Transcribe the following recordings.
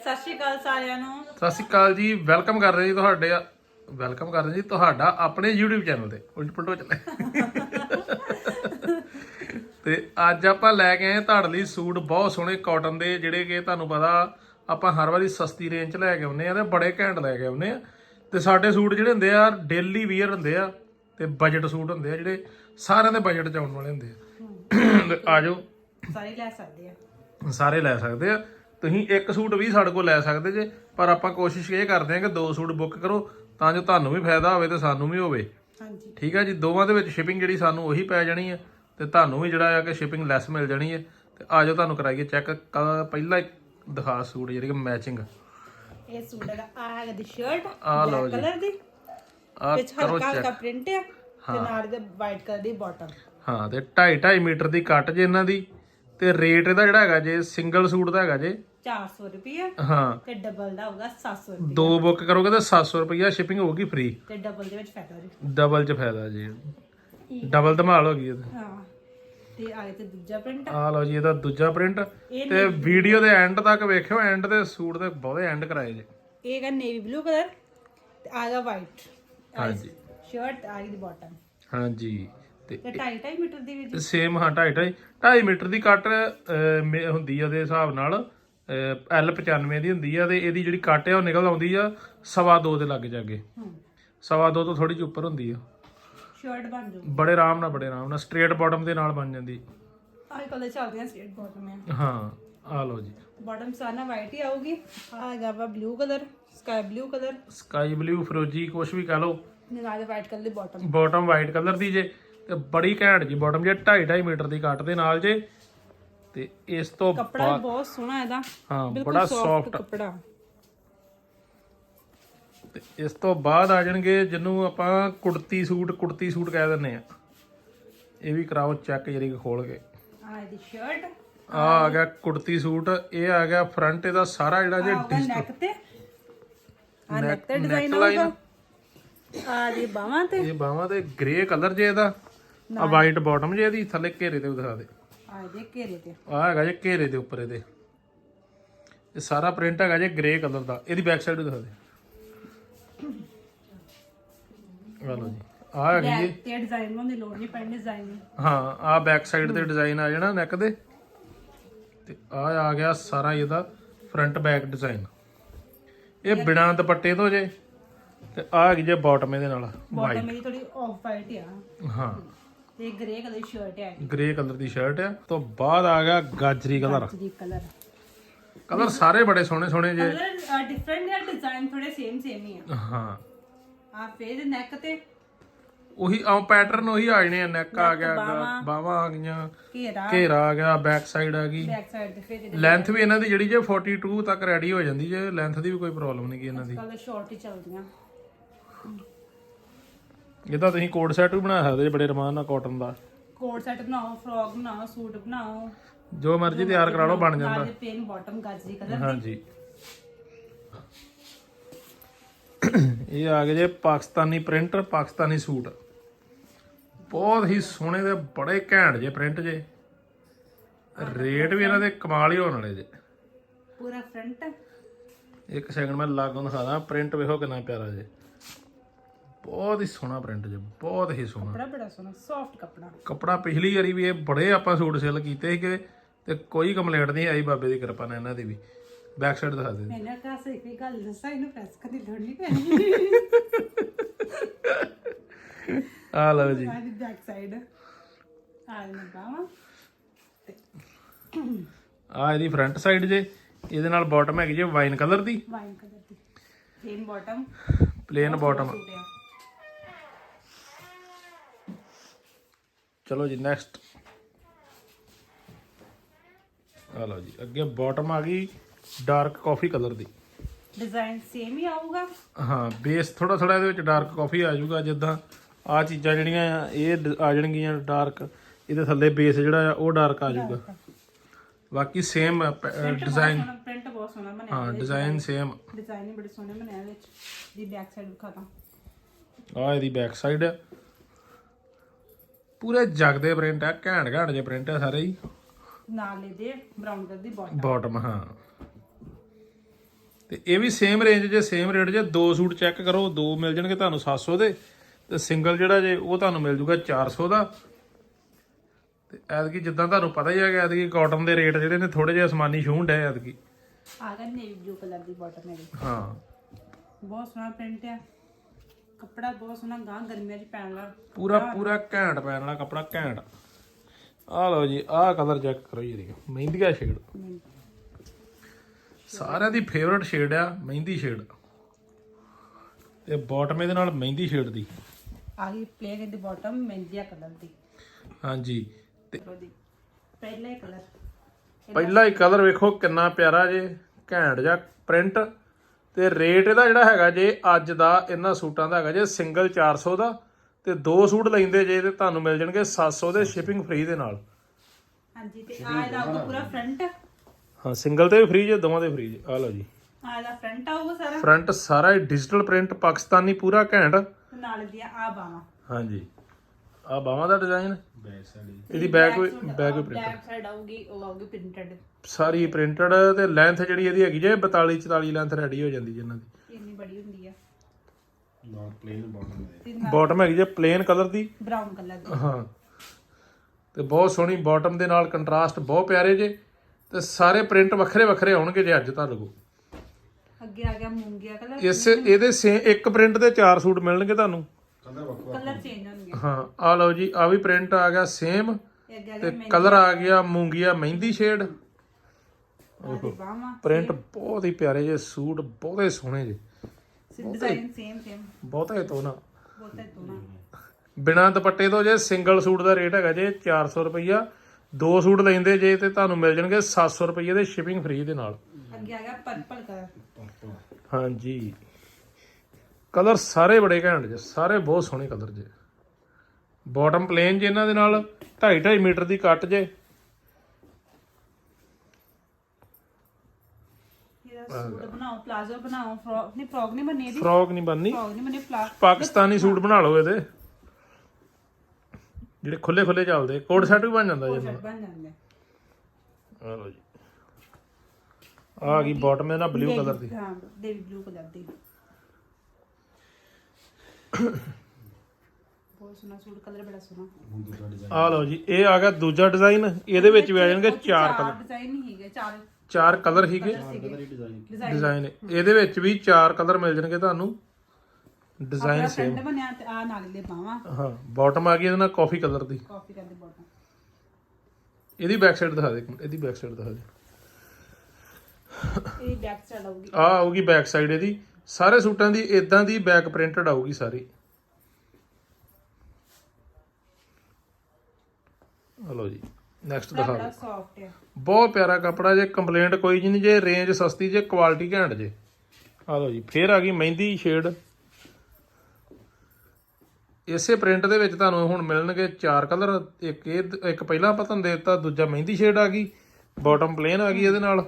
ਸਤਿ ਸ਼੍ਰੀ ਅਕਾਲ ਸਾਰਿਆਂ ਨੂੰ। ਸਤਿ ਸ਼੍ਰੀ ਅਕਾਲ ਜੀ ਵੈਲਕਮ ਕਰ ਰਹੇ ਜੀ ਤੁਹਾਡੇ ਵੈਲਕਮ ਕਰ ਰਹੇ ਜੀ ਤੁਹਾਡਾ ਆਪਣੇ YouTube ਚੈਨਲ ਤੇ। ਉਲਟ ਪੁਲਟ ਹੋ ਚੱਲੇ ਤੇ ਅੱਜ ਆਪਾਂ ਲੈ ਕੇ ਆਏ ਤੁਹਾਡੇ ਲਈ ਸੂਟ ਬਹੁਤ ਸੋਹਣੇ ਕਾਟਨ ਦੇ ਜਿਹੜੇ ਕਿ ਤੁਹਾਨੂੰ ਪਤਾ ਆਪਾਂ ਹਰ ਵਾਰੀ ਸਸਤੀ ਰੇਂਜ 'ਚ ਲੈ ਕੇ ਆਉਂਦੇ ਆ ਤੇ ਬੜੇ ਘੈਂਟ ਲੈ ਕੇ ਆਉਂਦੇ ਆ ਤੇ ਸਾਡੇ ਸੂਟ ਜਿਹੜੇ ਹੁੰਦੇ ਆ ਡੇਲੀ ਵੀਅਰ ਹੁੰਦੇ ਆ ਤੇ ਬਜਟ ਸੂਟ ਹੁੰਦੇ ਆ ਜਿਹੜੇ ਸਾਰਿਆਂ ਦੇ ਬਜਟ 'ਚ ਆਉਣ ਵਾਲੇ ਹੁੰਦੇ ਆ। ਤੇ ਆ ਜਾਓ ਸਾਰੇ ਲੈ ਸਕਦੇ ਆ। ਸਾਰੇ ਲੈ ਸਕਦੇ ਆ। ਤੁਸੀਂ ਇੱਕ ਸੂਟ ਵੀ ਸਾਡੇ ਕੋਲ ਲੈ ਸਕਦੇ ਜੇ ਪਰ ਆਪਾਂ ਕੋਸ਼ਿਸ਼ ਇਹ ਕਰਦੇ ਆ ਕਿ ਦੋ ਸੂਟ ਬੁੱਕ ਕਰੋ ਤਾਂ ਜੋ ਤੁਹਾਨੂੰ ਵੀ ਫਾਇਦਾ ਹੋਵੇ ਤੇ ਸਾਨੂੰ ਵੀ ਹੋਵੇ। ਹਾਂਜੀ। ਠੀਕ ਹੈ ਜੀ? ਦੋਵਾਂ ਦੇ ਵਿੱਚ ਸ਼ਿਪਿੰਗ ਜਿਹੜੀ ਸਾਨੂੰ ਉਹੀ ਪੈ ਜਾਣੀ ਹੈ ਤੇ ਤੁਹਾਨੂੰ ਵੀ ਜਿਹੜਾ ਆ ਕਿ ਸ਼ਿਪਿੰਗ ਲੈਸ ਮਿਲ ਜਾਣੀ ਹੈ ਤੇ ਆ ਜਾਓ ਤੁਹਾਨੂੰ ਕਰਾਈਏ ਚੈੱਕ ਪਹਿਲਾਂ ਇੱਕ ਦਿਖਾ ਸੂਟ ਜਿਹੜੀ ਕਿ ਮੈਚਿੰਗ ਇਹ ਸੂਟ ਹੈਗਾ ਆ ਹੈਗਾ ਦੀ ਸ਼ਰਟ ਲਓ ਜੀ। ਕਲਰ ਦੀ ਆ ਕਰੋ ਚੈੱਕ ਪ੍ਰਿੰਟ ਆ ਤੇ ਨਾਲ ਦੇ ਵਾਈਟ ਕਲਰ ਦੀ ਬਾਟਮ ਹਾਂ ਤੇ 2.5 2.5 ਮੀਟਰ ਦੀ ਕੱਟ ਜੇ ਇਹਨਾਂ ਦੀ ਤੇ ਰੇਟ ਇਹਦਾ ਜਿਹੜਾ ਹੈਗਾ ਜੇ ਸਿੰਗਲ ਸੂਟ ਦਾ ਹੈਗਾ ਜੇ 400 ਰੁਪਏ ਹਾਂ। ਤੇ ਡਬਲ ਦਾ ਹੋਗਾ 700 ਰੁਪਏ ਦੋ ਬੁੱਕ ਕਰੋਗੇ ਤਾਂ 700 ਰੁਪਈਆ ਸ਼ਿਪਿੰਗ ਹੋਊਗੀ ਫ੍ਰੀ ਤੇ ਡਬਲ ਦੇ ਵਿੱਚ ਫਾਇਦਾ ਜੀ। ਡਬਲ ਚ ਫਾਇਦਾ ਜੀ। ਡਬਲ ਧਮਾਲ ਹੋ ਗਈ ਇਹਦਾ ਹਾਂ। ਤੇ ਆਏ ਤੇ ਦੂਜਾ ਪ੍ਰਿੰਟ ਆ। ਲਓ ਜੀ ਇਹਦਾ ਦੂਜਾ ਪ੍ਰਿੰਟ ਇਹ ਤੇ ਵੀਡੀਓ ਦੇ ਐਂਡ ਤੱਕ ਵੇਖਿਓ ਐਂਡ ਦੇ ਸੂਟ ਦੇ ਬਹੁਤੇ ਐਂਡ ਕਰਾਏ ਜੇ। ਇਹ ਹੈਗਾ ਨੇਵੀ ਬਲੂ ਕਲਰ ਤੇ ਆਗਾ ਵਾਈਟ ਹਾਂਜੀ। ਸ਼ਰਟ ਆ ਗਈ ਦੀ ਬਾਟਮ ਹਾਂਜੀ। ਤੇ ਤੇ 2.5 ਮੀਟਰ ਦੀ ਵੀ ਜੀ। ਸੇਮ ਹਾਂ 2.5 2.5 ਮੀਟਰ ਦੀ ਕੱਟ ਅਹ, ਮੇ- ਹੁੰਦੀ ਆ ਦੇ ਹਿਸਾਬ ਨਾਲ। ਐਲ 95 ਦੀ ਹੁੰਦੀ ਆ ਤੇ ਇਹਦੀ ਜਿਹੜੀ ਕੱਟ ਆ ਉਹ ਨਿਕਲ ਆਉਂਦੀ ਆ ਸਵਾ ਦੋ ਦੇ ਲੱਗ ਜਾਗੇ। ਸਵਾ ਦੋ ਤੋਂ ਥੋੜੀ ਜਿਹੀ ਉੱਪਰ ਹੁੰਦੀ ਆ। ਸ਼ਰਟ ਬਣ ਜੂ ਬੜੇ ਆਰਾਮ ਨਾਲ ਬੜੇ ਆਰਾਮ ਨਾਲ। ਸਟ੍ਰੇਟ ਬਾਟਮ ਦੇ ਨਾਲ ਬਣ ਜਾਂਦੀ। ਕਲਰ ਚੱਲਦੀਆਂ ਸਟੇਟ ਬਾਟਮ ਹੈ ਹਾਂ ਆ ਲਓ ਜੀ। ਬਾਟਮ ਸਾਨਾ ਵਾਈਟ ਹੀ ਆਊਗੀ। ਆ ਹੈਗਾ ਵਾ blue colour sky blue colour sky blue ਫਰੋਜੀ ਕੁਛ ਵੀ ਕਹ ਲਓ। ਨਾਲ ਵਾਈਟ ਕਲਰ ਦੀ ਬਾਟਮ ਬਾਟਮ ਵਾਈਟ ਕਲਰ ਦੀ ਜੇ। ਤੇ ਬੜੀ ਘੈਂਟ ਜੀ ਬਾਟਮ ਜੇ 2.5 2.5 ਮੀਟਰ ਦੀ ਕੱਟ ਦੇ ਨਾਲ ਜੇ। ਤੇ ਇਸ ਤੋਂ ਕੱਪੜਾ ਬਹੁਤ ਸੋਹਣਾ ਇਹਦਾ। ਹਾਂ ਬਿਲਕੁਲ ਬੜਾ ਸੌਫਟ ਸੌਫਟ ਕੱਪੜਾ। ਤੇ ਇਸ ਤੋਂ ਬਾਅਦ ਆ ਜਾਣਗੇ ਜਿਹਨੂੰ ਆਪਾਂ ਕੁੜਤੀ ਸੂਟ ਕੁੜਤੀ ਸੂਟ ਕਹਿ ਦਿੰਨੇ ਆ ਇਹ ਵੀ ਕਰਾਓ ਚੈੱਕ ਜਰੀ ਖੋਲ ਕੇ। ਆ ਇਹਦੀ ਸ਼ਰਟ ਆ ਆ ਗਿਆ ਕੁੜਤੀ ਸੂਟ ਇਹ ਆ ਗਿਆ ਫਰੰਟ ਇਹਦਾ ਸਾਰਾ ਜਿਹੜਾ ਜੇ ਨੈਕ ਤੇ। ਆ ਨੈਕ ਤੇ ਡਿਜ਼ਾਈਨ line। ਆਊਗਾ। ਆ ਦੀ ਬਾਹਾਂ ਤੇ। ਇਹ ਬਾਹਾਂ ਤੇ ਗ੍ਰੇ ਕਲਰ ਜੇ ਇਹਦਾ ਆ ਵਾਈਟ ਬਾਟਮ ਜੇ ਇਹਦੀ ਥੱਲੇ ਘੇਰੇ ਤੇ ਵੀ ਦਿਖਾ ਦੇ। ਆ ਇਹਦੇ ਘੇਰੇ ਤੇ। ਆ ਹੈਗਾ ਜੇ ਘੇਰੇ ਦੇ ਉੱਪਰ ਇਹਦੇ। ਇਹ ਸਾਰਾ ਪ੍ਰਿੰਟ ਹੈਗਾ ਜੇ ਗ੍ਰੇ ਕਲਰ ਦਾ। ਇਹਦੀ ਬੈਕ ਸਾਈਡ ਦਿਖਾ ਦੇ। ਆ ਲਓ ਜੀ। ਆ ਹੈਗੀ ਜੀ। ਬੈਕ ਤੇ ਡਿਜ਼ਾਈਨ ਨੂੰ ਦੀ ਲੋੜ ਨਹੀਂ ਪੈਣੀ ਡਿਜ਼ਾਈਨ ਹਾਂ ਆ ਬੈਕ ਸਾਈਡ ਤੇ ਡਿਜ਼ਾਈਨ ਆ ਜਾਣਾ ਨੈਕ ਦੇ। ਤੇ ਆ ਆ ਗਿਆ ਸਾਰਾ ਇਹਦਾ ਫਰੰਟ ਬੈਕ ਡਿਜ਼ਾਈਨ ਇਹ ਬਿਨਾਂ ਦੁਪੱਟੇ ਤੋਂ ਜੇ। ਤੇ ਆ ਹੈਗੀ ਜੇ ਬਾਟਮ ਇਹਦੇ ਨਾਲ। ਬਾਟਮ ਮੇਰੀ ਥੋੜੀ ਆਫ ਵਾਈਟ ਆ। ਹਾਂ। ਤੇ ਗ੍ਰੇ ਕਲਰ ਦੀ ਸ਼ਰਟ ਹੈ ਗ੍ਰੇ ਕਲਰ ਦੀ ਸ਼ਰਟ ਆ ਤੋਂ ਬਾਅਦ ਆ ਗਿਆ ਗਾਜਰੀ ਕਲਰ ਕਲਰ ਕਲਰ ਸਾਰੇ ਬੜੇ ਸੋਹਣੇ ਸੋਹਣੇ ਜੇ। ਕਲਰ ਡਿਫਰੈਂਟ ਹੈ ਡਿਜ਼ਾਈਨ ਥੋੜੇ ਸੇਮ ਸੇਮ ਹੀ ਆ। ਹਾਂ। ਆ ਫੇਰ ਨੈਕ ਤੇ ਉਹੀ ਆ ਪੈਟਰਨ ਉਹੀ ਆ ਜਣੇ ਨੈਕ ਆ ਗਿਆ। ਬਾਹਾਂ। ਆ ਗਈਆਂ। ਘੇਰਾ। ਘੇਰਾ ਆ ਗਿਆ ਬੈਕ ਸਾਈਡ ਆ ਗਈ। ਬੈਕ ਸਾਈਡ ਤੇ ਫੇਰ ਲੈਂਥ ਵੀ ਇਹਨਾਂ ਦੀ ਜਿਹੜੀ ਜੇ 42 ਤੱਕ ਰੈਡੀ ਹੋ ਜਾਂਦੀ ਜੇ। ਲੈਂਥ ਦੀ ਵੀ ਕੋਈ ਪ੍ਰੋਬਲਮ ਨਹੀਂ ਗੀ ਇਹਨਾਂ ਦੀ। ਕਲਰ ਸ਼ਾਰਟ ਹੀ ਚੱਲਦੀਆਂ। ਇਹਦਾ ਤੁਸੀਂ ਕੋਡ ਸੈਟ ਵੀ ਬਣਾ ਸਕਦੇ ਜੇ ਬੜੇ ਰਮਾਨ ਨਾਲ ਕਾਟਨ ਦਾ। ਕੋਟ ਸੈਟ ਬਣਾਓ ਫਰੋਕ ਬਣਾਓ ਸੂਟ ਬਣਾਓ। ਜੋ ਮਰਜ਼ੀ ਤਿਆਰ ਕਰਾ ਲਓ ਬਣ ਜਾਂਦਾ। ਨਾਲ ਪੇਨ ਬਾਟਮ ਗਾਜਰੀ ਕਲਰ ਹਾਂਜੀ। ਇਹ ਆ ਗਏ ਜੇ ਪਾਕਿਸਤਾਨੀ ਪ੍ਰਿੰਟ ਪਾਕਿਸਤਾਨੀ ਸੂਟ। ਬਹੁਤ ਹੀ ਸੋਹਣੇ ਤੇ ਬੜੇ ਘੈਂਟ ਜੇ ਪ੍ਰਿੰਟ ਜੇ। ਰੇਟ ਵੀ ਇਹਨਾਂ ਦੇ ਕਮਾਲ ਹੀ ਹੋਣ ਵਾਲੇ ਜੇ। ਪੂਰਾ ਫਰੰਟ ਇੱਕ ਸੈਕਿੰਡ ਮੈਂ ਲਾਗੋਂ ਦਿਖਾਦਾ ਪ੍ਰਿੰਟ ਵੇਖੋ ਕਿੰਨਾ ਪਿਆਰਾ ਜੇ। ਬਹੁਤ ਹੀ ਸੋਹਣਾ ਪ੍ਰਿੰਟ ਜੇ ਬਹੁਤ ਹੀ ਸੋਹਣਾ। ਬੜਾ ਬੜਾ ਸੋਹਣਾ ਸੌਫਟ ਕੱਪੜਾ। ਕਪੜਾ ਪਿਛਲੀ ਵਾਰੀ ਵੀ ਇਹ ਬੜੇ ਆਪਾਂ ਸੂਟ ਸੇਲ ਕੀਤੇ ਸੀਗੇ ਤੇ ਕੋਈ ਕੰਪਲੇਂਟ ਨਹੀਂ ਆਈ ਬਾਬੇ ਦੀ ਕਿਰਪਾ ਨਾਲ ਇਹਨਾਂ ਦੀ ਵੀ। ਬੈਕ ਸਾਈਡ ਦਿਖਾ ਦੇ ਮੈਨੇ ਕਹਾ ਸੇ ਵੀ ਗੱਲ ਦੱਸਾਂ ਇਹਨੂੰ ਪ੍ਰੈਸ ਕਰਨੀ ਲੋੜ ਨਹੀਂ ਪੈਣੀ। ਆ ਲਓ ਜੀ। ਆ ਦੀ ਬੈਕ ਸਾਈਡ ਆ ਬਾਵਾ ਆ ਇਹਦੀ ਫਰੰਟ ਸਾਈਡ ਜੇ ਇਹਦੇ ਨਾਲ ਬਾਟਮ ਹੈਗੀ ਜੇ ਵਾਈਨ ਕਲਰ ਦੀ। ਵਾਈਨ ਕਲਰ ਦੀ। Plain bottom plain bottom suit ਆ। ਚਲੋ ਜੀ ਨੈਕਸਟ ਆ ਲਓ ਜੀ ਅੱਗੇ ਬਾਟਮ ਆ ਗਈ ਡਾਰਕ ਕਾਫੀ ਕਲਰ ਦੀ। ਡਿਜ਼ਾਈਨ ਸੇਮ ਹੀ ਆਊਗਾ? ਹਾਂ ਬੇਸ ਥੋੜਾ ਥੋੜਾ ਇਹਦੇ ਵਿੱਚ ਡਾਰਕ ਕਾਫੀ ਆ ਜਾਊਗਾ ਜਿੱਦਾਂ ਆ ਚੀਜ਼ਾਂ ਜਿਹੜੀਆਂ ਆ ਇਹ ਡ- ਆ ਜਾਣਗੀਆਂ ਡਾਰਕ ਇਹਦੇ ਥੱਲੇ ਬੇਸ ਜਿਹੜਾ ਆ ਉਹ ਡਾਰਕ ਆ ਜਾਊਗਾ। ਬਾਕੀ ਸੇਮ ਡਿਜ਼ਾਈਨ ਪ੍ਰਿੰਟ ਬਹੁਤ ਸੋਹਣਾ ਬਣਿਆ ਹਾਂ ਡਿਜ਼ਾਈਨ ਸੇਮ ਡਿਜ਼ਾਈਨ ਹੀ ਬੜੇ ਸੋਹਣੇ ਬਣਿਆ ਵਿੱਚ। ਦੀ ਬੈਕ ਸਾਈਡ ਵਿਖਾਤਾ ਆ ਇਹਦੀ ਬੈਕ ਸਾਈਡ ਆ। ਪੂਰੇ ਜਗਦੇ ਪ੍ਰਿੰਟ ਆ ਘੈਂਟ ਘੈਂਟ ਜੇ ਪ੍ਰਿੰਟ ਆ ਸਾਰੇ ਹੀ। ਨਾਲ ਇਹਦੇ ਬਰਾਊਨ ਕਲਰ ਦੀ ਬਾਟਮ ਬਾਟਮ ਹਾਂ। ਤੇ ਇਹ ਵੀ ਸੇਮ ਰੇਂਜ ਜੇ ਸੇਮ ਰੇਟ ਜੇ ਦੋ ਸੂਟ ਚੈੱਕ ਕਰੋ ਦੋ ਮਿਲ ਜਾਣਗੇ ਤੁਹਾਨੂੰ 700 ਦੇ। ਤੇ ਸਿੰਗਲ ਜਿਹੜਾ ਜੇ ਉਹ ਤੁਹਾਨੂੰ ਮਿਲ ਜੂਗਾ 400 ਦਾ। ਤੇ ਐਤਕੀ ਜਿੱਦਾਂ ਤੁਹਾਨੂੰ ਪਤਾ ਹੀ ਹੈ ਕਿ ਐਤਕੀ ਕਾਟਨ ਦੇ ਰੇਟ ਜਿਹੜੇ ਨੇ ਥੋੜੇ ਜਿਹਾ ਅਸਮਾਨੀ ਛੂੰਡ ਹੈ ਐਤਕੀ। ਆ ਗਿਆ ਨੇਵੀ ਬਲੂ ਕਲਰ ਦੀ ਬਾਟਮ ਮੇਰੀ ਹਾਂ। ਬਹੁਤ ਸੋਹਣਾ ਪ੍ਰਿੰਟ ਆ। ਕੱਪੜਾ ਬਹੁਤ ਸੋਹਣਾ ਗਾਂ ਗਰਮੀਆਂ 'ਚ ਪੈਣ ਵਾਲਾ। ਪੂਰਾ ਪੂਰਾ ਘੈਂਟ ਪੈਣ ਵਾਲਾ ਕੱਪੜਾ ਘੈਂਟ। ਆ ਲਓ ਜੀ ਆਹ ਕਲਰ ਚੈੱਕ ਕਰੋ ਜੀ ਇਹਦੀ। ਮਹਿੰਦੀਆ ਸ਼ੇਡ ਸਾਰਿਆਂ ਦੀ ਫੇਵਰਟ ਸ਼ੇਡ ਆ ਮਹਿੰਦੀ ਸ਼ੇਡ ਤੇ ਬਾਟਮ ਇਹਦੇ ਨਾਲ ਮਹਿੰਦੀ ਸ਼ੇਡ ਦੀ। ਆ ਗਈ ਪਲੇਨ ਦੀ ਬਾਟਮ ਮਹਿੰਦੀਆ ਕਲਰ ਦੀ। ਹਾਂਜੀ ਤੇ ਉਹਦੀ ਪਹਿਲਾ ਹੀ ਕਲਰ ਪਹਿਲਾ ਹੀ ਕਲਰ ਵੇਖੋ ਕਿੰਨਾ ਪਿਆਰਾ ਜੇ ਘੈਂਟ ਜਿਹਾ ਪ੍ਰਿੰਟ ਤੇ ਰੇਟ ਇਹਦਾ ਜਿਹੜਾ ਹੈਗਾ ਜੇ ਅੱਜ ਦਾ ਇਹਨਾਂ ਸੂਟਾਂ ਦਾ ਹੈਗਾ ਜੇ ਸਿੰਗਲ 400 ਦਾ ਤੇ ਦੋ ਸੂਟ ਲੈਂਦੇ ਜੇ ਤੇ ਤੁਹਾਨੂੰ ਮਿਲ ਜਾਣਗੇ 700 ਦੇ ਸ਼ਿਪਿੰਗ ਫ੍ਰੀ ਦੇ ਨਾਲ। ਹਾਂਜੀ ਤੇ ਆ ਇਹਦਾ ਆਊਗਾ ਪੂਰਾ ਫਰੰਟ ਹਾਂ ਸਿੰਗਲ ਤੇ ਵੀ ਫ੍ਰੀ ਜੇ ਦੋਵਾਂ ਦੇ ਫ੍ਰੀ ਜੇ। ਆ ਲਓ ਜੀ। ਆ ਇਹਦਾ ਫਰੰਟ ਆਊਗਾ ਸਾਰਾ? ਫਰੰਟ ਸਾਰਾ ਹੀ ਡਿਜੀਟਲ ਪ੍ਰਿੰਟ ਪਾਕਿਸਤਾਨੀ ਪੂਰਾ ਘੈਂਟ। ਨਾਲ ਦੀਆਂ ਆ ਬਾਵਾਂ ਹਾਂਜੀ। ਆ ਬਾਹਾਂ ਦਾ ਡਿਜ਼ਾਈਨ ਇਹਦੀ ਬੈਕ ਬੈਕ ਵੀ ਪ੍ਰਿੰਟ ਬੈਕ ਸਾਈਡ ਆਊਗੀ ਉਹ ਆਊਗੀ ਪ੍ਰਿੰਟਡ ਸਾਰੀ ਪ੍ਰਿੰਟਡ ਤੇ ਲੈਂਥ ਜਿਹੜੀ ਇਹਦੀ ਹੈਗੀ ਜੇ 42 44 ਲੈਂਥ ਰੈਡੀ ਹੋ ਜਾਂਦੀ ਜੇ ਇਹਨਾਂ ਦੀ। ਇੰਨੀ ਬੜੀ ਹੁੰਦੀ ਆ। ਨਾਲ ਪਲੇਨ ਬਾਟਮ ਦੇ। ਬਾਟਮ ਹੈਗੀ ਜੇ ਪਲੇਨ ਕਲਰ ਦੀ। ਬ੍ਰਾਊਨ ਕਲਰ ਦੀ। ਹਾਂ। ਤੇ ਬਹੁਤ ਸੋਹਣੀ ਬਾਟਮ ਦੇ ਨਾਲ ਕੰਟਰਾਸਟ ਬਹੁਤ ਪਿਆਰੇ ਜੇ। ਤੇ ਸਾਰੇ ਪ੍ਰਿੰਟ ਵੱਖਰੇ ਵੱਖਰੇ ਆਉਣਗੇ ਜੇ ਅੱਜ ਕੋਲ ਅੱਗੇ ਆ ਗਿਆ ਮੂੰਗੀਆ ਕਲਰ ਇਸ ਇਹਦੇ ਸੇ ਇੱਕ ਪ੍ਰਿੰਟ ਦੇ ਚਾਰ ਸੂਟ ਮਿਲਣਗੇ ਤੁਹਾਨੂੰ। ਕਲਰ ਵੱਖ ਕਲਰ ਚੇਂਜ ਹੋਣਗੇ। ਹਾਂ ਆ ਲਓ ਜੀ ਆ ਵੀ ਪ੍ਰਿੰਟ ਆ ਗਿਆ ਸੇਮ ਤੇ ਕਲਰ ਆ ਗਿਆ ਮੂੰਗੀਆ ਮਹਿੰਦੀ ਸ਼ੇਡ ਪ੍ਰਿੰਟ ਬਹੁਤ ਹੀ ਪਿਆਰੇ ਜੇ ਸੂਟ ਬਹੁਤੇ ਸੋਹਣੇ ਜੇ। ਡਿਜ਼ਾਈਨ ਸੇਮ ਸੇਮ ਬਹੁਤੇ ਤੋਂ ਨਾ। ਬਹੁਤਾ ਬਿਨਾ ਦੁਪੱਟੇ ਤੋਂ ਜੇ ਸਿੰਗਲ ਸੂਟ ਦਾ ਰੇਟ ਹੈਗਾ ਜੇ 400 ਰੁਪਈਆ। ਦੋ ਸੂਟ ਲੈਂਦੇ ਜੇ ਤੇ ਤੁਹਾਨੂੰ ਮਿਲ ਜਾਣਗੇ 700 ਰੁਪਈਏ ਦੇ ਸ਼ਿਪਿੰਗ ਫ੍ਰੀ ਦੇ ਨਾਲ। ਅੱਗੇ ਆ ਗਿਆ ਪਰਪਲ ਕਲਰ। ਹਾਂਜੀ। ਕਲਰ ਸਾਰੇ ਬੜੇ ਘੈਂਟ ਜੇ ਸਾਰੇ ਬਹੁਤ ਸੋਹਣੇ ਕਲਰ ਜੇ। ਬਾਟਮ ਪਲੇਨ ਜੇ ਇਹਨਾਂ ਦੇ ਨਾਲ 2.5 2.5 ਮੀਟਰ ਦੀ ਕੱਟ ਜੇ। ਇਹਦਾ ਸੂਟ ਬਣਾਓ ਪਲਾਜ਼ੋ ਬਣਾਓ ਫਰੋਕ ਨਹੀਂ ਫਰੋਕ ਨਹੀਂ ਬਣੀ ਇਹਦੀ? ਫਰੋਕ ਨਹੀਂ ਬੰਨੀ ਫਰੋਕ ਨਹੀਂ ਬਣੀ ਪਲਾ ਪਾਕਿਸਤਾਨੀ ਸੂਟ ਬਣਾ ਲਓ ਇਹਦੇ। ਜਿਹੜੇ ਖੁੱਲੇ ਖੁੱਲੇ ਚੱਲਦੇ ਕੋਟ ਸੈਟ ਵੀ ਬਣ ਜਾਂਦਾ ਜੀ ਸ਼ਰਟ ਬਣ ਜਾਂਦੇ ਆ। ਲਓ ਜੀ। ਆ ਗਈ ਬਾਟਮ ਇਹਦਾ ਬਲੂ ਕਲਰ ਦੀ। ਹਾਂ ਦੇਵੀ ਬਲੂ ਕਲਰ ਦੀ। ਬਹੁਤ ਸੋਹਣਾ ਸੂਟ ਕਲਰ ਬੜਾ ਸੋਹਣਾ। ਹੁਣ ਦੂਜਾ ਡਿਜ਼ਾਈਨ ਆ ਲਓ ਜੀ ਇਹ ਆ ਗਿਆ ਦੂਜਾ ਡਿਜ਼ਾਈਨ ਇਹਦੇ ਵਿੱਚ ਵੀ ਆ ਜਾਣਗੇ ਚਾਰ ਕਲਰ ਡਿਜ਼ਾਈਨ ਨਹੀਂ ਹੈਗੇ ਚਾਰ ਚਾਰ ਕਲਰ ਹੀਗੇ ਕਲਰ ਹੀ ਡਿਜ਼ਾਈਨ ਡਿਜ਼ਾਈਨ ਡਿਜ਼ਾਈਨ ਇਹਦੇ ਵਿੱਚ ਵੀ ਚਾਰ ਕਲਰ ਮਿਲ ਜਾਣਗੇ ਤੁਹਾਨੂੰ। ਡਿਜ਼ਾਈਨ ਸੇਮ ਫਰੰਟ ਬਣਿਆ ਤੇ ਆ ਨਾਲ ਦੇ ਬਾਵਾਂ ਹਾਂ ਬਾਟਮ ਆ ਗਈ ਇਹਦੇ ਨਾਲ ਕਾਫੀ ਕਲਰ ਦੀ। ਕਾਫੀ ਕਲਰ ਦੀ ਬਾਟਮ ਇਹਦੀ ਬੈਕ ਸਾਈਡ ਦਿਖਾ ਦੇ ਇੱਕ ਮਿੰਟ, ਇਹਦੀ ਬੈਕ ਸਾਈਡ ਦਿਖਾ ਦੇ। ਇਹ ਬੈਕ ਸਾਈਡ ਆਊਗੀ। ਆ ਆਊਗੀ ਬੈਕ ਸਾਈਡ ਇਹਦੀ। ਸਾਰੇ ਸੂਟਾਂ ਦੀ ਇਦਾਂ ਦੀ ਬੈਕ ਪ੍ਰਿੰਟਡ ਆਊਗੀ ਸਾਰੀ। ਹਲੋ ਜੀ ਨੈਕਸਟ ਦਿਖਾ ਬੜਾ। ਸੌਫਟ ਬਹੁਤ ਪਿਆਰਾ ਕੱਪੜਾ ਜੇ ਕੰਪਲੇਂਟ ਕੋਈ ਨਹੀਂ ਜੇ ਰੇਂਜ ਸਸਤੀ ਜੇ ਕੁਆਲਿਟੀ ਘੈਂਟ ਜੇ। ਆ ਲਓ ਜੀ ਫੇਰ ਆ ਗਈ ਮਹਿੰਦੀ ਸ਼ੇਡ ਇਸੇ ਪ੍ਰਿੰਟ ਦੇ ਵਿੱਚ ਤੁਹਾਨੂੰ ਹੁਣ ਮਿਲਣਗੇ ਚਾਰ ਕਲਰ ਇੱਕ ਇਹ ਇੱਕ ਪਹਿਲਾਂ ਆਪਾਂ ਤੁਹਾਨੂੰ ਦੇ ਦਿੱਤਾ ਦੂਜਾ ਮਹਿੰਦੀ ਸ਼ੇਡ ਆ ਗਈ ਬਾਟਮ ਪਲੇਨ ਆ ਗਈ ਇਹਦੇ ਨਾਲ।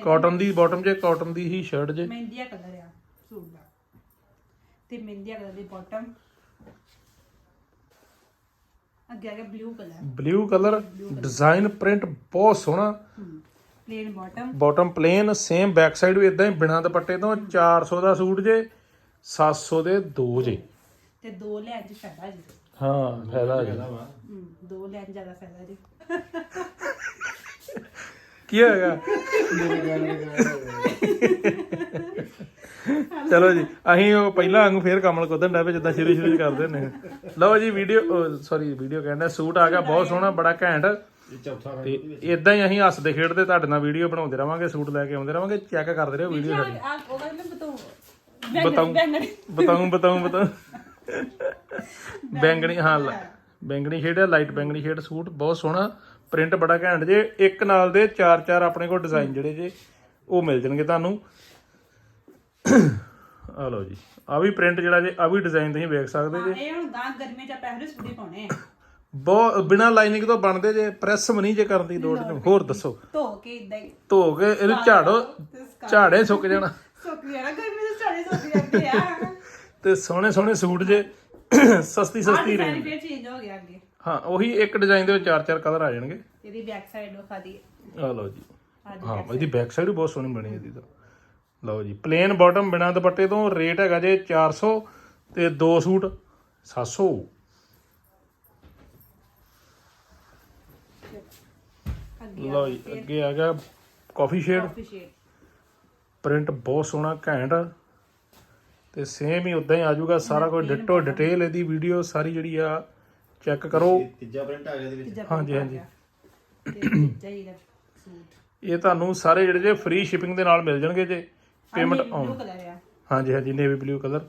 ਕਾਟਨ ਦੀ ਬਾਟਮ ਜੇ ਕਾਟਨ ਦੀ ਹੀ ਸ਼ਰਟ ਜੇ। ਮਹਿੰਦੀਆ ਕਲਰ ਆ ਸੂਟ ਦਾ। ਤੇ ਮਹਿੰਦੀਆ ਕਲਰ ਦੀ ਬਾਟਮ ਅੱਗੇ ਆ ਗਿਆ blue colour. Blue colour design print ਬਹੁਤ ਸੋਹਣਾ। Plain bottom bottom plain same back side ਵੀ ਇਦਾਂ ਹੀ ਬਿਨਾ ਦੁਪੱਟੇ ਤੋਂ 400 ਦਾ ਸੂਟ ਜੇ 700 ਦੇ ਦੋ ਜੇ। ਤੇ ਦੋ ਚ ਫਾਇਦਾ ਜੀ। ਹਾਂ ਫਾਇਦਾ ਜੀ। ਦੋ ਲੈਣ ਜ਼ਿਆਦਾ ਫਾਇਦਾ ਜੀ। ਕੀ ਹੋਏਗਾ ਚਲੋ ਜੀ ਅਸੀਂ ਉਹ ਪਹਿਲਾਂ ਵਾਂਗੂ ਫੇਰ ਕਮਲ ਕੁੱਦਣ ਡਾ ਜਿੱਦਾਂ ਸ਼ੁਰੂ ਸ਼ੁਰੂ 'ਚ ਕਰਦੇ ਨੇ। ਲਓ ਜੀ ਵੀਡੀਓ ਸੌਰੀ ਵੀਡੀਓ ਕਹਿੰਦਾ ਸੂਟ ਆ ਗਿਆ ਬਹੁਤ ਸੋਹਣਾ ਬੜਾ ਘੈਂਟ। ਤੇ ਇਦਾਂ ਹੀ ਅਸੀਂ ਹੱਸਦੇ ਖੇਡਦੇ ਤੁਹਾਡੇ ਨਾਲ ਵੀਡੀਓ ਬਣਾਉਂਦੇ ਰਵਾਂਗੇ ਸੂਟ ਲੈ ਕੇ ਆਉਂਦੇ ਰਵਾਂਗੇ ਚੈੱਕ ਕਰਦੇ ਰਹੋ ਵੀਡੀਓ ਸਾਡੀ। ਆ ਉਹ ਕਹਿੰਦੇ ਬਤੋ ਬਤਾਊਂ ਬੈਂਗਣੀ ਬਤਾਉਂ ਬਤਾਉਂ ਬਤਾਉਂ ਬੈਂਗਣੀ ਹਾਂ ਲ- ਬੈਂਗਣੀ ਸ਼ੇਡ ਹੈ ਲਾਈਟ ਬੈਂਗਣੀ ਸ਼ੇਡ ਸੂਟ ਬਹੁਤ ਸੋਹਣਾ। ਪ੍ਰਿੰਟ ਬੜਾ ਘੈਂਟ ਜੇ ਇੱਕ ਨਾਲ ਦੇ ਚਾਰ ਚਾਰ ਆਪਣੇ ਕੋਲ ਡਿਜ਼ਾਈਨ ਜਿਹੜੇ ਜੇ ਉਹ ਮਿਲ ਜਾਣਗੇ ਤੁਹਾਨੂੰ। ਆ ਲਓ ਜੀ ਆ ਵੀ ਪ੍ਰਿੰਟ ਜਿਹੜਾ ਜੇ ਆ ਵੀ ਡਿਜ਼ਾਈਨ ਤੁਸੀਂ ਵੇਖ ਸਕਦੇ ਜੇ। ਇਹ ਹੁਣ ਗਾਂ ਗਰਮੀ ਚ ਆਪਾਂ ਇਹੋ ਜਿਹੇ ਸੂਟ ਹੀ ਪਾਉਣੇ ਆ। ਬਹੁਤ ਬਿਨਾ ਲਾਈਨਿੰਗ ਤੋਂ ਬਣਦੇ ਜੇ ਪ੍ਰੈਸ ਵੀ ਨਹੀਂ ਜੇ ਕਰਨ ਦੀ ਲੋੜ ਨਹੀਂ ਹੋਰ ਦੱਸੋ। ਧੋ ਕੇ ਇਦਾਂ ਹੀ। ਧੋ ਕੇ ਇਹਨੂੰ ਝਾੜੋ ਝਾੜੇ ਸੁੱਕ ਜਾਣਾ। ਸੁੱਕ ਜਾਣਾ ਗਰਮੀ ਦੇ ਝਾੜੇ ਸੁੱਕ ਜਾਂਦੇ ਆ। ਤੇ ਸੋਹਣੇ ਸੋਹਣੇ ਸੂਟ ਜੇ ਸਸਤੀ ਸਸਤੀ ਰੇਂਜ ਚੇਂਜ ਹੋ ਗਿਆ ਅੱਗੇ। ਹਾਂ ਉਹੀ ਇੱਕ ਡਿਜ਼ਾਈਨ ਦੇ ਵਿੱਚ ਚਾਰ ਚਾਰ ਕਲਰ ਆ ਜਾਣਗੇ। ਇਹਦੀ ਬੈਕ ਸਾਈਡ ਵਿਖਾ ਦੀ ਆ ਲਓ ਜੀ। ਹਾਂ ਇਹਦੀ ਬੈਕ ਸਾਈਡ ਵੀ ਬਹੁਤ ਸੋਹਣੀ ਬਣੀ ਇਹਦੀ ਤਾਂ। ਲਓ ਜੀ ਪਲੇਨ ਬਾਟਮ ਬਿਨਾ ਦੁਪੱਟੇ ਤੋਂ ਰੇਟ ਹੈਗਾ ਜੇ 400 ਤੇ ਦੋ ਸੂਟ 700 ਅੱਗੇ ਲਓ ਜੀ ਅੱਗੇ ਆ ਗਿਆ coffee shade coffee shade print ਬਹੁਤ ਸੋਹਣਾ ਘੈਂਟ। ਤੇ ਸੇਮ ਹੀ ਉਦਾਂ ਹੀ ਆ ਜਾਊਗਾ ਸਾਰਾ ਕੁਝ ਡਿਟੋ ਡਿਟੇਲ ਇਹਦੀ ਵੀਡੀਓ ਸਾਰੀ ਜਿਹੜੀ ਆ ਚੈੱਕ ਕਰੋ। ਇਹ ਤੀਜਾ ਪ੍ਰਿੰਟ ਆ ਗਿਆ ਇਹਦੇ ਵਿੱਚ। ਹਾਂਜੀ ਹਾਂਜੀ। ਸੂਟ ਇਹ ਤੁਹਾਨੂੰ ਸਾਰੇ ਜਿਹੜੇ ਜੇ ਫ੍ਰੀ ਸ਼ਿਪਿੰਗ ਦੇ ਨਾਲ ਮਿਲ ਜਾਣਗੇ ਜੇ ਪੇਮੈਂਟ ਆਉਣ। ਬਲੂ ਕਲਰ ਆ। ਹਾਂਜੀ ਹਾਂਜੀ ਨੇਵੀ ਬਲੂ ਕਲਰ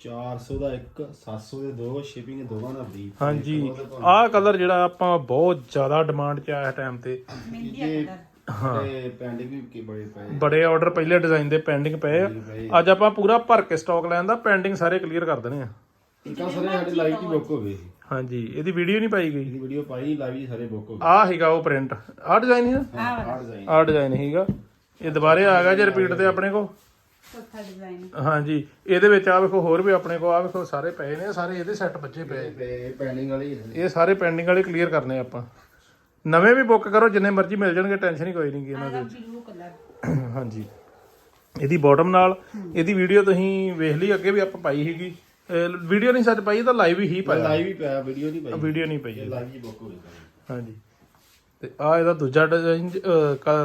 400 ਦਾ ਇੱਕ 700 ਦੇ ਦੋ ਸ਼ਿਪਿੰਗ ਦੋਵਾਂ ਦਾ ਫ੍ਰੀ ਹਾਂਜੀ। ਆਹ ਕਲਰ ਜਿਹੜਾ ਆਪਾਂ ਬਹੁਤ ਜ਼ਿਆਦਾ ਡਿਮਾਂਡ 'ਚ ਆਇਆ ਟਾਈਮ ਤੇ। ਮਹਿੰਦੀ ਕਲਰ ਤੇ ਪੈਂਡਿੰਗ ਵੀ ਕੀ ਬੜੇ ਪਏ ਬੜੇ ਆਰਡਰ ਪਹਿਲੇ ਡਿਜ਼ਾਈਨ ਦੇ ਪੈਂਡਿੰਗ ਪਏ ਆ। ਪਏ। ਅੱਜ ਆਪਾਂ ਪੂਰਾ ਭਰ ਕੇ ਸਟਾਕ ਲੈਣ ਦਾ ਪੈਂਡਿੰਗ ਸਾਰੇ ਕਲੀਅਰ ਕਰ ਦੇਣੇ ਆ। ਇੱਕ ਆ ਸਾਰੇ ਸਾਡੇ ਲਾਈਵ ਹੀ ਬੁੱਕ ਹੋ ਗਏ ਸੀ। ਹਾਂਜੀ ਇਹਦੀ ਵੀਡੀਓ ਨਹੀਂ ਪਾਈ ਗਈ? ਇਹਦੀ ਵੀਡੀਓ ਪਾਈ ਲਾਈਵ ਹੀ ਸਾਰੇ ਬੁੱਕ ਹੋ ਗਏ। ਆਹ ਹੈਗਾ ਉਹ ਪ੍ਰਿੰਟ ਆਹ ਡਿਜ਼ਾਈਨ ਹੈ ਆਹ ਡਿਜ਼ਾਈਨ ਆਹ ਡਿਜ਼ਾਈਨ ਹੈਗਾ ਇਹ ਦੁਬਾਰੇ ਆ ਗਿਆ ਜੇ ਰਿਪੀਟ ਤੇ ਆਪਣੇ ਕੋ ਚੌਥਾ ਡਿਜ਼ਾਈਨ ਹਾਂਜੀ ਇਹਦੇ ਵਿੱਚ ਆ ਵੇਖੋ ਹੋਰ ਵੀ ਆਪਣੇ ਕੋ ਆ ਵੇਖੋ ਸਾਰੇ ਪਏ ਨੇ ਸਾਰੇ ਇਹਦੇ ਸੈੱਟ ਬੱਚੇ ਪਏ। ਤੇ ਪੈਂਡਿੰਗ ਵਾਲੀ ਇਹ ਸਾਰੇ ਪੈਂਡਿੰਗ ਵਾਲੇ ਕਲੀਅਰ ਕਰਨੇ ਆਪਾਂ। ਨਵੇਂ ਵੀ ਬੁੱਕ ਕਰੋ ਜਿੰਨੇ ਮਰਜ਼ੀ ਮਿਲ ਜਾਣਗੇ ਟੈਨਸ਼ਨ ਹੀ ਕੋਈ ਨਹੀਂ ਗੀ ਇਹਨਾਂ ਆਹ ਬਲੂ ਕਲਰ ਦੀ ਹਾਂਜੀ। ਇਹਦੀ ਬਾਟਮ ਨਾਲ ਇਹਦੀ ਵੀਡੀਓ ਤੁਸੀਂ ਵੇਖ ਲਈ ਅੱਗੇ ਵੀ ਆਪਾਂ ਪਾਈ ਸੀਗੀ। ਵੀਡੀਓ ਨਹੀਂ ਸੱਚ ਪਾਈ ਇਹ ਤਾਂ ਲਾਈਵ ਹੀ ਪਾਇਆ। ਲਾਈਵ ਹੀ ਪਿਆ ਵੀਡੀਓ ਨਹੀਂ ਪਾਈ। ਵੀਡੀਓ ਨਹੀਂ ਪਈ ਇਹ ਲਾਈਵ ਹੀ ਬੁੱਕ ਹੋ ਹਾਂਜੀ। ਤੇ ਆ ਇਹਦਾ ਦੂਜਾ ਡਿਜ਼ਾਈਨ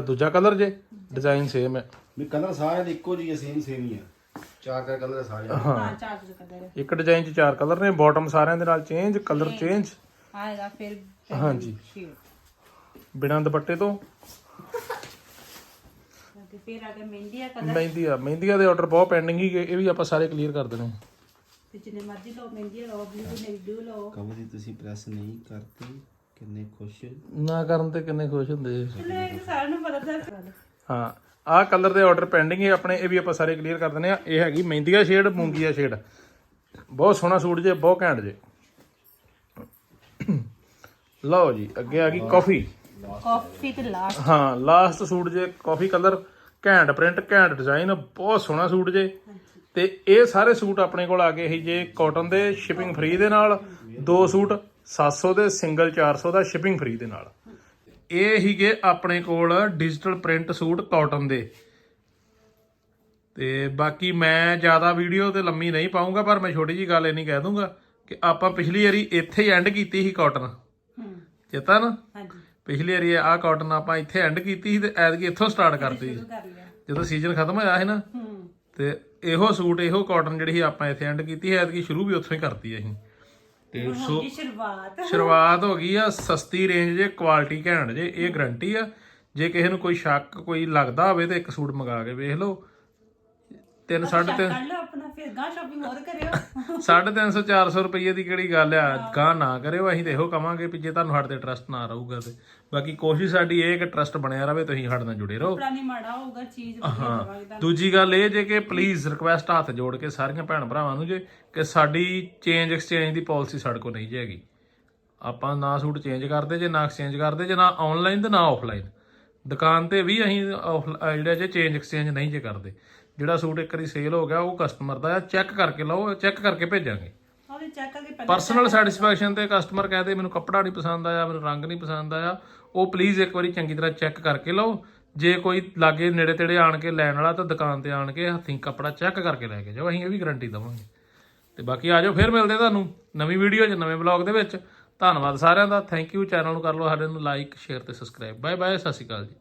ਦੂਜਾ ਕਲਰ ਜੇ? ਡਿਜ਼ਾਈਨ ਸੇਮ ਹੈ। ਵੀ ਕਲਰ ਸਾਰੇ ਦੇ ਇੱਕੋ ਜਿਹੇ ਸੇਮ ਸੇਮ ਹੀ ਆ। ਚਾਰ ਚਾਰ ਕਲਰ ਸਾਰੇ। ਹਾਂ। ਚਾਰ ਕਲਰ ਇੱਕ ਡਿਜ਼ਾਈਨ 'ਚ ਚਾਰ ਕਲਰ ਨੇ ਬਾਟਮ ਸਾਰਿਆਂ ਦੇ ਨਾਲ ਚੇਂਜ ਕਲਰ ਚੇਂਜ ਆਏਗਾ ਫਿਰ ਹਾਂਜੀ। ਬਿਨਾਂ ਦੁਪੱਟੇ ਤੋਂ। ਤੇ ਫਿਰ ਆ ਗਿਆ ਮਹਿੰਦੀ ਆ ਕਲਰ ਮਹਿੰਦੀ ਆ ਮਹਿੰਦੀਆਂ ਦੇ ਆਰਡਰ ਬਹੁਤ ਪੈਂਡਿੰਗ ਹੀ ਇਹ ਵੀ ਆਪਾਂ ਸਾਰੇ ਕਲੀਅਰ ਕਰ ਦੇਣੇ। ਤੇ ਜਿੰਨੇ ਮਰਜ਼ੀ ਲਓ ਮਹਿੰਦੀ ਲਓ ਬਲੂ ਨੇ ਬਲੂ ਲਓ। ਕਬਰ ਦੀ ਤੁਸੀਂ ਪ੍ਰੈਸ ਨਹੀਂ ਕਰਤੀ ਕਿੰਨੇ ਖੁਸ਼? ਨਾ ਕਰਨ ਤੇ ਕਿੰਨੇ ਖੁਸ਼ ਹੁੰਦੇ ਚਲੋ ਇਹ ਤਾਂ ਸਾਰਿਆਂ ਨੂੰ ਪਤਾ ਤਾਂ ਹਾਂ ਆਹ ਕਲਰ ਦੇ ਆਰਡਰ ਪੈਂਡਿੰਗ ਹੈ ਆਪਣੇ ਇਹ ਵੀ ਆਪਾਂ ਸਾਰੇ ਕਲੀਅਰ ਕਰ ਦਿੰਦੇ ਆ ਇਹ ਹੈਗੀ ਮਹਿੰਦੀਆ ਸ਼ੇਡ ਮੂੰਗੀਆ ਸ਼ੇਡ ਬਹੁਤ ਸੋਹਣਾ ਸੂਟ ਜੇ ਬਹੁਤ ਘੈਂਟ ਜੇ। ਲਓ ਜੀ ਅੱਗੇ ਆ ਗਈ ਕਾਫੀ ਕਾਫੀ ਤੇ ਲਾਸਟ ਹਾਂ ਲਾਸਟ ਸੂਟ ਜੇ ਕਾਫੀ ਕਲਰ ਘੈਂਟ ਪ੍ਰਿੰਟ ਘੈਂਟ ਡਿਜ਼ਾਈਨ ਬਹੁਤ ਸੋਹਣਾ ਸੂਟ ਜੇ। ਤੇ ਇਹ ਸਾਰੇ ਸੂਟ ਆਪਣੇ ਕੋਲ ਆ ਗਏ ਸੀ ਜੇ ਕਾਟਨ ਦੇ ਸ਼ਿਪਿੰਗ ਫ੍ਰੀ ਦੇ ਨਾਲ ਦੋ ਸੂਟ 700 ਦੇ ਸਿੰਗਲ 400 ਦਾ ਸ਼ਿਪਿੰਗ ਫ੍ਰੀ ਦੇ ਨਾਲ। ਇਹ ਹੀਗੇ ਆਪਣੇ ਕੋਲ ਡਿਜੀਟਲ ਪ੍ਰਿੰਟ ਸੂਟ ਕਾਟਨ ਦੇ। ਤੇ ਬਾਕੀ ਮੈਂ ਜ਼ਿਆਦਾ ਵੀਡੀਓ ਤੇ ਲੰਮੀ ਨਹੀਂ ਪਾਉਂਗਾ ਪਰ ਮੈਂ ਛੋਟੀ ਜੀ ਗੱਲ ਇਹ ਨਹੀਂ ਕਹਿ ਦੂੰਗਾ ਕਿ ਆਪਾਂ ਪਿਛਲੀ ਵਾਰੀ ਇੱਥੇ ਹੀ ਐਂਡ ਕੀਤੀ ਸੀ ਕਾਟਨ ਹੂੰ। ਚੇਤਾ ਨਾ? ਹਾਂਜੀ। ਪਿਛਲੀ ਵਾਰੀ ਆਹ ਕਾਟਨ ਆਪਾਂ ਇੱਥੇ ਐਂਡ ਕੀਤੀ ਸੀ ਤੇ ਐਤਕੀ ਇੱਥੋਂ ਸਟਾਰਟ ਕਰਤੀ ਜਦੋਂ ਸੀਜ਼ਨ ਖਤਮ ਹੋਇਆ ਸੀ ਨਾ ਤੇ ਇਹੋ ਸੂਟ ਇਹੋ ਕਾਟਨ ਜਿਹੜੀ ਆਪਾਂ ਇੱਥੇ ਐਂਡ ਕੀਤੀ ਹੈ ਐਤਕੀ ਸ਼ੁਰੂ ਵੀ ਉੱਥੋਂ ਹੀ ਕਰਤੀ ਅਸੀਂ। ਤੇ ਸੋ ਸ਼ੁਰੂਆਤ। ਸ਼ੁਰੂਆਤ ਹੋ ਗਈ ਆ ਸਸਤੀ ਰੇਂਜ ਜੇ ਕੁਆਲਿਟੀ ਘੈਂਟ ਜੇ ਇਹ ਗਰੰਟੀ ਆ। ਜੇ ਕਿਸੇ ਨੂੰ ਕੋਈ ਸ਼ੱਕ ਕੋਈ ਲੱਗਦਾ ਹੋਵੇ ਤੇ ਇੱਕ ਸੂਟ ਮੰਗਾ ਕੇ ਵੇਖ ਲਓ। 3 3.5 ਕਰ ਲਓ ਆਪਣਾ। ਫਿਰ ਗਾਂ ਸ਼ਾਪਿੰਗ ਹੋਰ ਕਰਿਓ। 350 400 ਰੁਪਏ ਦੀ ਕਿਹੜੀ ਗੱਲ ਆ? ਗਾਂ ਨਾ ਕਰਿਓ ਅਸੀਂ ਤੇ ਇਹੋ ਕਵਾਂਗੇ ਵੀ ਜੇ ਤੁਹਾਨੂੰ ਸਾਡੇ ਤੇ ਟਰਸਟ ਨਾ ਰਹੂਗਾ ਤੇ। ਬਾਕੀ ਕੋਸ਼ਿਸ਼ ਸਾਡੀ ਇਹ ਹੈ ਕਿ ਟਰਸਟ ਬਣਿਆ ਰਵੇ ਤੁਸੀਂ ਸਾਡੇ ਨਾਲ ਜੁੜੇ ਰਹੋ। ਪੁਰਾਣੀ ਮਾੜਾ ਹੋਊਗਾ ਚੀਜ਼ ਤਾਂ ਦੂਜੀ ਗੱਲ ਇਹ ਜੇ ਕਿ ਪਲੀਜ਼ ਰਿਕੁਐਸਟ ਹੱਥ ਜੋੜ ਕੇ ਸਾਰੀਆਂ ਭੈਣ ਭਰਾਵਾਂ ਨੂੰ ਜੇ ਕਿ ਸਾਡੀ ਚੇਂਜ ਐਕਸਚੇਂਜ ਦੀ ਪਾਲਿਸੀ ਸਾਡੇ ਕੋਲ ਨਹੀਂ ਹੈਗੀ। ਆਪਾਂ ਨਾ ਸੂਟ ਚੇਂਜ ਕਰਦੇ ਜੇ ਨਾ ਐਕਸਚੇਂਜ ਕਰਦੇ ਜੇ ਨਾ ਆਨਲਾਈਨ ਤੇ ਨਾ ਆਫਲਾਈਨ ਦੁਕਾਨ ਤੇ ਵੀ ਅਸੀਂ ਜਿਹੜਾ ਜੇ ਚੇਂਜ ਐਕਸਚੇਂਜ ਨਹੀਂ ਜੇ ਕਰਦੇ। ਜਿਹੜਾ ਸੂਟ ਇੱਕ ਵਾਰੀ ਸੇਲ ਹੋ ਗਿਆ ਉਹ ਕਸਟਮਰ ਦਾ ਆ ਚੈੱਕ ਕਰਕੇ ਲਓ ਚੈੱਕ ਕਰਕੇ ਭੇਜਾਂਗੇ। ਉਹਦੇ ਚੈੱਕ ਕਰਕੇ ਪਹਿਲਾਂ ਪਰਸਨਲ ਸੈਟੀਸਫੈਕਸ਼ਨ ਤੇ ਕਸਟਮਰ ਕਹਦੇ ਮੈਨੂੰ ਕੱਪੜਾ ਨਹੀਂ ਪਸੰਦ ਆਇਆ ਮੈਨੂੰ ਰੰਗ ਨਹੀਂ ਪਸੰਦ ਆਇਆ ਉਹ ਪਲੀਜ਼ ਇੱਕ ਵਾਰੀ ਚੰਗੀ ਤਰ੍ਹਾਂ ਚੈੱਕ ਕਰਕੇ ਲਓ। ਜੇ ਕੋਈ ਲਾਗੇ ਨੇੜੇ ਤੇੜੇ ਆਣ ਕੇ ਲੈਣ ਵਾਲਾ ਤਾਂ ਦੁਕਾਨ ਤੇ ਆਣ ਕੇ ਹੱਥੀਂ ਕੱਪੜਾ ਚੈੱਕ ਕਰਕੇ ਲੈ ਕੇ ਜਾਓ ਅਸੀਂ ਇਹ ਵੀ ਗਾਰੰਟੀ ਦਵਾਂਗੇ। ਤੇ ਬਾਕੀ ਆਜੋ ਫਿਰ ਮਿਲਦੇ ਤੁਹਾਨੂੰ ਨਵੀਂ ਵੀਡੀਓ 'ਚ ਨਵੇਂ ਵਲੌਗ ਦੇ ਵਿੱਚ। ਧੰਨਵਾਦ ਸਾਰਿਆਂ ਦਾ ਥੈਂਕ ਯੂ ਚੈਨਲ ਨੂੰ ਕਰ ਲਓ ਸਾਡੇ ਨੂੰ ਲਾਈਕ ਸ਼ੇਅਰ ਤੇ ਸਬਸਕ੍ਰਾਈਬ ਬਾਏ ਬਾਏ ਸਤਿ ਸ਼੍ਰੀ ਅਕਾਲ ਜੀ।